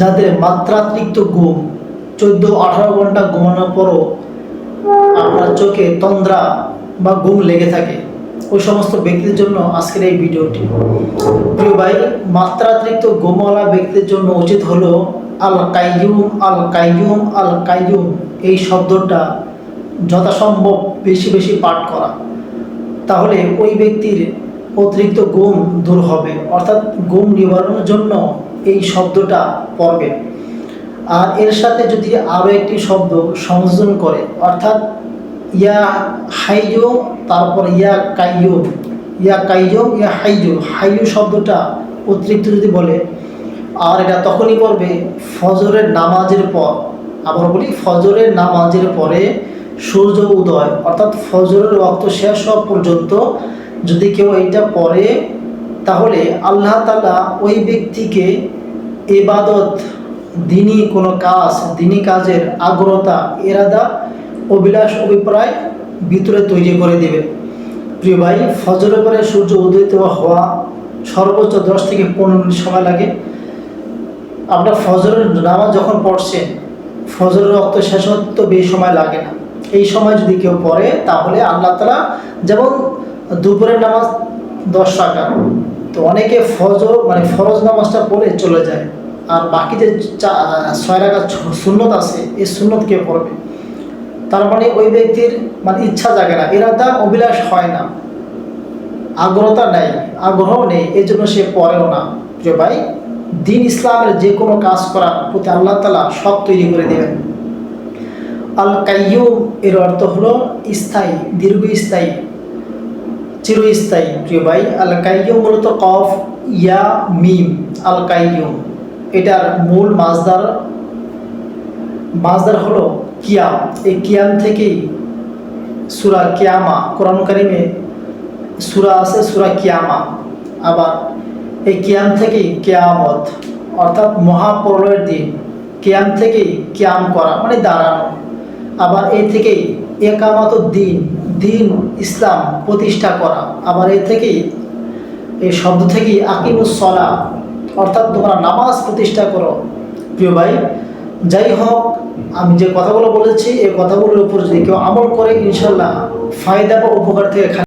যাদের মাত্রাতিরিক্ত ঘুম, চোদ্দ আঠারো ঘণ্টা ঘুমানোর পরও আপনার চোখে তন্দ্রা বা ঘুম লেগে থাকে। ওই সমস্ত ব্যক্তিদের জন্য আজকের এই ভিডিওটি। প্রিয় ভাই, মাত্রাতিরিক্ত ঘুমওয়ালা ব্যক্তিদের জন্য উচিত হলো আল কাইয়ুম আল কাইয়ুম আল কাইয়ুম এই শব্দটা যথাসম্ভব বেশি বেশি পাঠ করা। তাহলে ওই ব্যক্তির অতিরিক্ত ঘুম দূর হবে। অর্থাৎ ঘুম নিবারণের জন্য এই শব্দটা পড়বে। আর এর সাথে যদি আরও একটি শব্দ সংযোজন করে, অর্থাৎ ইয়া হাইয়ু, তারপর ইয়া কাইয়ুম ইয়া কাইয়ুম ইয়া হাইয়ু হাইয়ু শব্দটা অতিরিক্ত যদি বলে, আর এটা তখনই পড়বে ফজরের নামাজের পর। আবার বলি, ফজরের নামাজের পরে সূর্য উদয়, অর্থাৎ ফজরের রক্ত শেষ হওয়া পর্যন্ত যদি কেউ এইটা পড়ে তাহলে আল্লাহ তালা ওই ব্যক্তিকে এবাদত দিনই কোনো কাজ দিনই কাজের আগ্রতা এরাদা, অভিলাষ, অভিপ্রায় ভিতরে তৈরি করে দেবে। প্রিয় ভাই ফজরের পরে সূর্য উদয়িত হওয়া সর্বোচ্চ দশ থেকে পনেরো মিনিট সময় লাগে। আপনার ফজরের নামাজ যখন পড়ছেন, ফজরের রক্ত শেষ হতে বেশি সময় লাগে না। এই সময় যদি কেউ পড়ে, তাহলে আল্লাহ তালা যেমন দুপুরের নামাজ দশ টাকা। তো অনেকে ফজর মানে ফরজ নামাজটা পড়ে চলে যায়। আর বাকি যে ছয় টাকা সুন্নত আছে, এই সুন্নত কে পড়বে? তার মানে ওই ব্যক্তির মানে ইচ্ছা জাগে না। এরাদা অভিলাষ হয় না। আগ্রহতা নেই আগ্রহ নেই, এই জন্য সে পড়েও না। যে ভাই, দিন ইসলামের যে কোনো কাজ করার প্রতি আল্লাহ তালা সব তৈরি করে দেবেন। আল কাইয়ুম এর অর্থ হলো স্থায়ী, দীর্ঘস্থায়ী। চিরস্থায়ী, প্রিয় ভাই আল কাইয়ুম মূলত কফ, ইয়া, মিম আল কাইয়ুম এটার মূল মাজদার মাজদার হলো কিয়াম। এই কিয়াম থেকেই সুরা কিয়ামা, কোরআন কারিমে সুরা আছে, সুরা কিয়ামা। আবার এই কিয়াম থেকেই কেয়ামত, অর্থাৎ মহাপ্রলয়ের দিন। কিয়াম থেকেই কিয়াম করা মানে দাঁড়ানো। আবার এ থেকেই একামত দিন দিন ইসলাম প্রতিষ্ঠা করা। আবার এ থেকেই এই শব্দ থেকেই আকিমুসলা অর্থাৎ তোমরা নামাজ প্রতিষ্ঠা করো। প্রিয় ভাই, যাই হোক, আমি যে কথাগুলো বলেছি এই কথাগুলোর উপর যদি কেউ আমল করে ইনশাল্লাহ ফায়দা বা উপকার থেকে